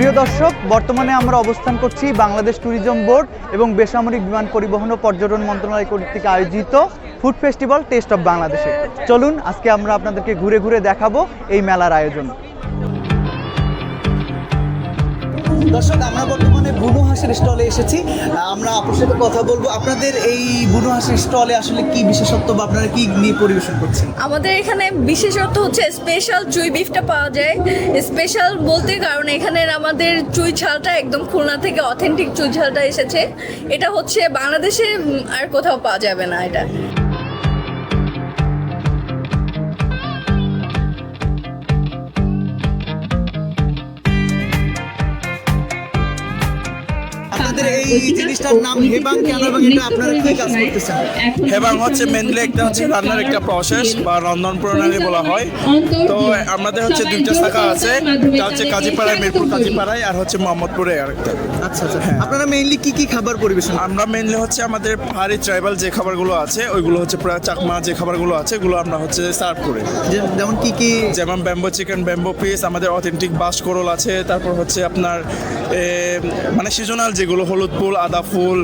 প্রিয় দর্শক, বর্তমানে আমরা অবস্থান করছি বাংলাদেশ ট্যুরিজম বোর্ড এবং বেসামরিক বিমান পরিবহন ও পর্যটন মন্ত্রণালয় কর্তৃক আয়োজিত ফুড ফেস্টিভ্যাল টেস্ট অফ বাংলাদেশে। চলুন, আজকে আমরা আপনাদেরকে ঘুরে ঘুরে দেখাবো এই মেলার আয়োজন। দর্শক, আমরা বর্তমানে বুনো হাঁসের স্টলে এসেছি। আমরা আপনার সাথে কথা বলব। আপনাদের এই বুনো হাঁসের স্টলে আসলে কি বিশেষত্ব বা আপনারা কি নিয়ে পরিবেশন করছেন? আমাদের এখানে বিশেষত্ব হচ্ছে স্পেশাল চুই বিফটা পাওয়া যায়। স্পেশাল বলতে কারণ এখানে আমাদের চুই ছালটা একদম খুলনা থেকে অথেন্টিক চুই ঝালটা এসেছে। এটা হচ্ছে বাংলাদেশে আর কোথাও পাওয়া যাবে না এটা। এই জিনিসটার নাম হেবাং কেন এবং এটা আপনারা কি কাজ করতেছেন? এবং হচ্ছে মেনলি একটা হচ্ছে রান্নার একটা প্রসেস বা রন্ধন প্রণালী বলা হয়। তো আমাদের হচ্ছে দুইটা শাখা আছে হচ্ছে কাজীপাড়ায় মিরপুর কাজীপাড়ায় আর হচ্ছে মোহাম্মদপুরে আরেকটা। আচ্ছা আচ্ছা আপনারা মেইনলি কি কি খাবার পরিবেশন আমরা হচ্ছে আমাদের পাহাড়ি ট্রাইবাল যে খাবারগুলো আছে ওইগুলো হচ্ছে প্রায় চাকমা যে খাবারগুলো আছে এগুলো আমরা হচ্ছে সার্ভ করি। যেমন কি কি যেমন ব্যাম্বো চিকেন ব্যাম্বো পিস আমাদের অথেন্টিক বাস করল আছে তারপর হচ্ছে আপনার মানে সিজনাল যেগুলো হলুদ ফুল আদা ফুল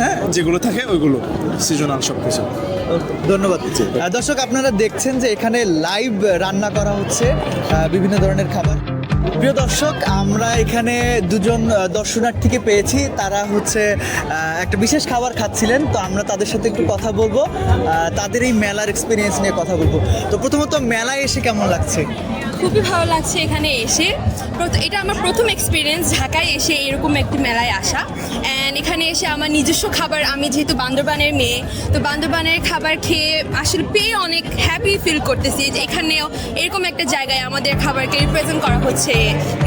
হ্যাঁ। যেগুলো থাকে ওইগুলো সিজনাল সব কিছু ধন্যবাদ দর্শক আপনারা দেখছেন যে এখানে লাইভ রান্না করা হচ্ছে বিভিন্ন ধরনের খাবার। প্রিয় দর্শক, আমরা এখানে দুজন দর্শনার্থীকে পেয়েছি। তারা হচ্ছে একটা বিশেষ খাবার খাচ্ছিলেন, তো আমরা তাদের সাথে একটু কথা বলব। তাদের এই মেলার এক্সপিরিয়েন্স নিয়ে কথা বলব। তো প্রথমত মেলায় এসে কেমন লাগছে? খুবই ভালো লাগছে এখানে এসে। এটা আমার প্রথম এক্সপিরিয়েন্স ঢাকায় এসে এরকম একটি মেলায় আসা। অ্যান্ড এখানে এসে আমার নিজস্ব খাবার, আমি যেহেতু বান্দরবানের মেয়ে, তো বান্দরবানের খাবার খেয়ে আসলে পেয়ে অনেক হ্যাপি ফিল করতেছি যে এখানেও এরকম একটা জায়গায় আমাদের খাবারকে রিপ্রেজেন্ট করা হচ্ছে।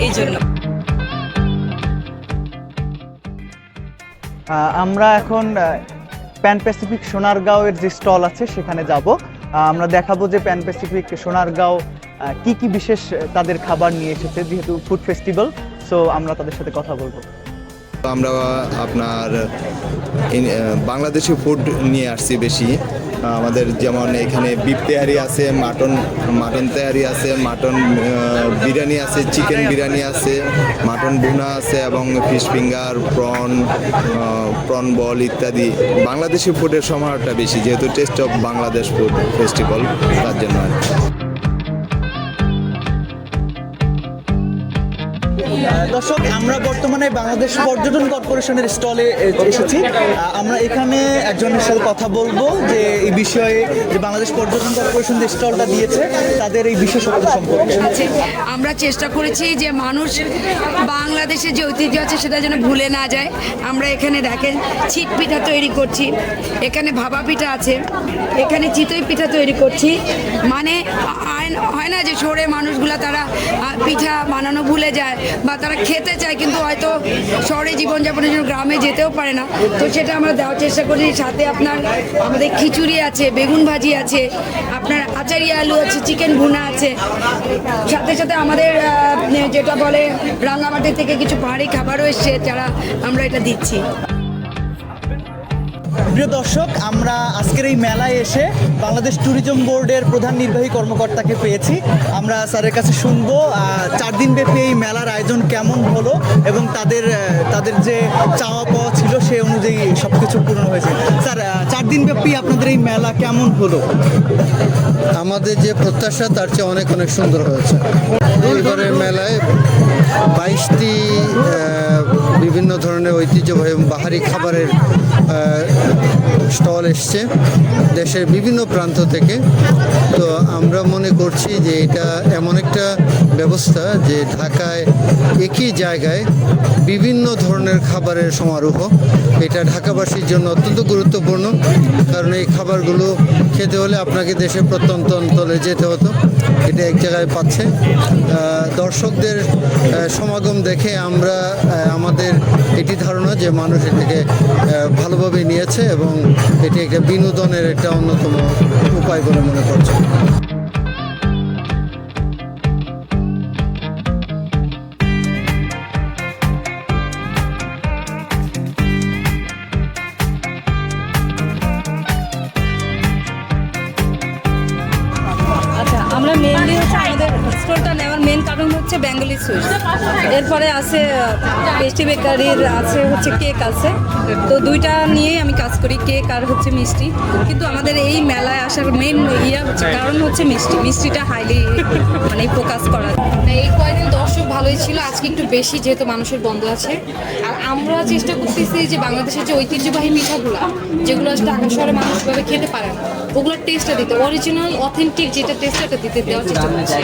এই জন্য আমরা এখন প্যান প্যাসিফিক সোনারগাঁওয়ের যে স্টল আছে, সেখানে যাব। আমরা দেখাবো যে প্যান প্যাসিফিক সোনারগাঁও কি কি বিশেষ তাদের খাবার নিয়ে এসেছে, যেহেতু ফুড ফেস্টিভ্যাল, সো আমরা তাদের সাথে কথা বলব। আমরা আপনার বাংলাদেশি ফুড নিয়ে আসছি বেশি। আমাদের যেমন এখানে বিফ তেহারি আছে মাটন মাটন তেহারি আছে মাটন বিরিয়ানি আছে চিকেন বিরিয়ানি আছে মাটন ভুনা আছে এবং fish finger prawn prawn ball ইত্যাদি। বাংলাদেশি ফুডের সমারোহটা বেশি, যেহেতু taste of Bangladesh food festival তার জন্য আর দর্শক, আমরা বর্তমানে বাংলাদেশ পর্যটন কর্পোরেশনের স্টলে এসেছি। আমরা এখানে একজনের সাথে কথা বলব যে এই বিষয়ে যে বাংলাদেশ পর্যটন কর্পোরেশন যে স্টলটা দিয়েছে, তাদের এই বিশেষত্ব সম্পর্কে। আছে আমরা চেষ্টা করেছি যে মানুষ বাংলাদেশের যে ঐতিহ্য আছে সেটা যেন ভুলে না যায়। আমরা এখানে দেখেন, ছিট পিঠা তৈরি করছি। এখানে ভাবা পিঠা আছে। এখানে চিতই পিঠা তৈরি করছি। মানে হয়- না যে শহরে মানুষগুলা তারা পিঠা বানানো ভুলে যায়। বা তারা খেতে চায়, কিন্তু হয়তো শহরে জীবনযাপনের জন্য গ্রামে যেতেও পারে না। তো সেটা আমরা দেওয়ার চেষ্টা করি সাথে আপনার, আমাদের খিচুড়ি আছে, বেগুন ভাজি আছে, আপনার আচারি আলু আছে, চিকেন ভুনা আছে। সাথে সাথে আমাদের যেটা বলে রাঙামাটি থেকে কিছু পাহাড়ি খাবারও এসছে, যারা আমরা এটা দিচ্ছি। প্রিয় দর্শক, আমরা আজকের এই মেলায় এসে বাংলাদেশ ট্যুরিজম বোর্ডের প্রধান নির্বাহী কর্মকর্তাকে পেয়েছি। আমরা স্যারের কাছে শুনব চার দিন ব্যাপী এই মেলার আয়োজন কেমন হলো এবং তাদের তাদের যে চাওয়া পাওয়া ছিল সে অনুযায়ী সব কিছু পূরণ হয়েছে। স্যার চার দিন ব্যাপী আপনাদের এই মেলা কেমন হলো? আমাদের যে প্রত্যাশা, তার চেয়ে অনেক অনেক সুন্দর হয়েছে। এইবারের মেলায় বাইশটি বিভিন্ন ধরনের ঐতিহ্যবাহী বাহারি খাবারের 呃 স্টল এসছে দেশের বিভিন্ন প্রান্ত থেকে। তো আমরা মনে করছি যে এটা এমন একটা ব্যবস্থা যে ঢাকায় একই জায়গায় বিভিন্ন ধরনের খাবারের সমারোহ। এটা ঢাকাবাসীর জন্য অত্যন্ত গুরুত্বপূর্ণ। কারণ এই খাবারগুলো খেতে হলে আপনাকে দেশের প্রত্যন্ত অঞ্চলে যেতে হতো। এটা এক জায়গায় পাচ্ছে। দর্শকদের সমাগম দেখে আমরা আমাদের এটি ধারণা যে মানুষ এটাকে ভালোভাবে নিয়েছে এবং এটি একটা বিনোদনের একটা অন্যতম উপায় বলে মনে করছে। আচ্ছা আমরা মেনলি হচ্ছে আমাদের স্টোরটা নেওয়ার হচ্ছে বেঙ্গলি সুইট। এরপরে আছে পেস্টি বেকারির আছে হচ্ছে কেক আছে। তো দুইটা নিয়েই আমি কাজ করি কেক আর হচ্ছে মিষ্টি। কিন্তু আমাদের এই মেলায় আসার মেন ইয়া হচ্ছে, কারণ হচ্ছে মিষ্টি। মিষ্টিটা হাইলি মানে ফোকাস করা। এই কয়েকদিন দর্শক ভালোই ছিল, আজকে একটু বেশি যেহেতু মানুষের বন্ধ আছে। আর আমরা চেষ্টা করতেছি যে বাংলাদেশের যে ঐতিহ্যবাহী মিঠাগুলো, যেগুলো আসলে ঢাকা শহরে মানুষ ভাবে খেতে পারে না, ওগুলোর টেস্টটা দিতে অরিজিনাল অথেন্টিক যেটা টেস্টটা দিতে দেওয়ার চেষ্টা করছি।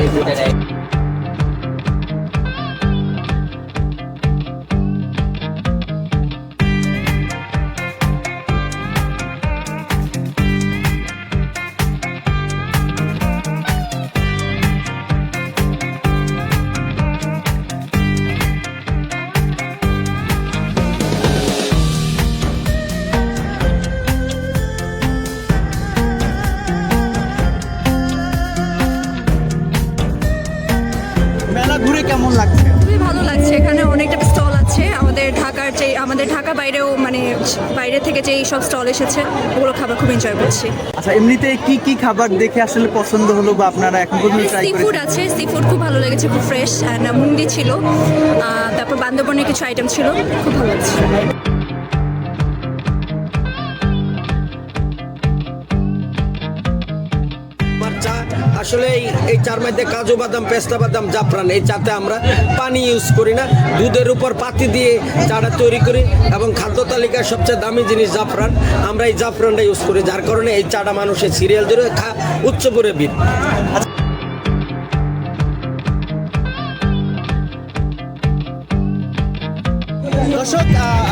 যে আমাদের ঢাকা বাইরেও মানে বাইরে থেকে যে সব স্টল এসেছে ওগুলো খাবার খুব এনজয় করছি। আচ্ছা এমনিতে কি কি খাবার দেখে আসলে পছন্দ হলো বা আপনারা এখন পর্যন্ত ট্রাই সি ফুড আছে সি ফুড খুব ভালো লেগেছে খুব ফ্রেশ অ্যান্ড মুন্ডি ছিল। তারপর বান্দরবনের কিছু আইটেম ছিল খুব ভালো লাগছে। আসলে এই- চার মধ্যে কাজু বাদাম, পেস্তা বাদাম, জাফরান, এই চাতে আমরা পানি ইউজ করি না। দুধের উপর পাতি দিয়ে চাটা তৈরি করি এবং খাদ্য তালিকার সবচেয়ে দামি জিনিস জাফরান। আমরা এই জাফরানটা ইউজ করি, যার কারণে এই চাটা মানুষের সিরিয়াল ধরে খা উচ্চ করে বিদ দর্শক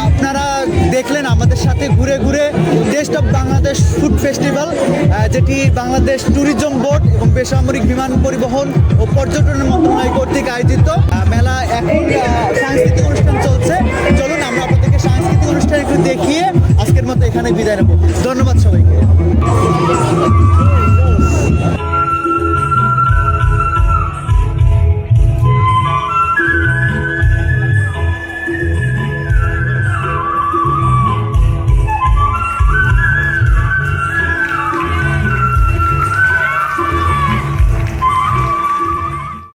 আপনারা দেখলেন আমাদের সাথে ঘুরে ঘুরে taste of Bangladesh food festival যেটি বাংলাদেশ ট্যুরিজম বোর্ড এবং বেসামরিক বিমান পরিবহন ও পর্যটন মন্ত্রণালয় কর্তৃক আয়োজিত মেলা এখন সাংস্কৃতিক অনুষ্ঠান চলছে চলুন আমরা আপনাদেরকে সাংস্কৃতিক অনুষ্ঠান একটু দেখিয়ে আজকের মতো এখানে বিদায় নেব ধন্যবাদ সবাইকে।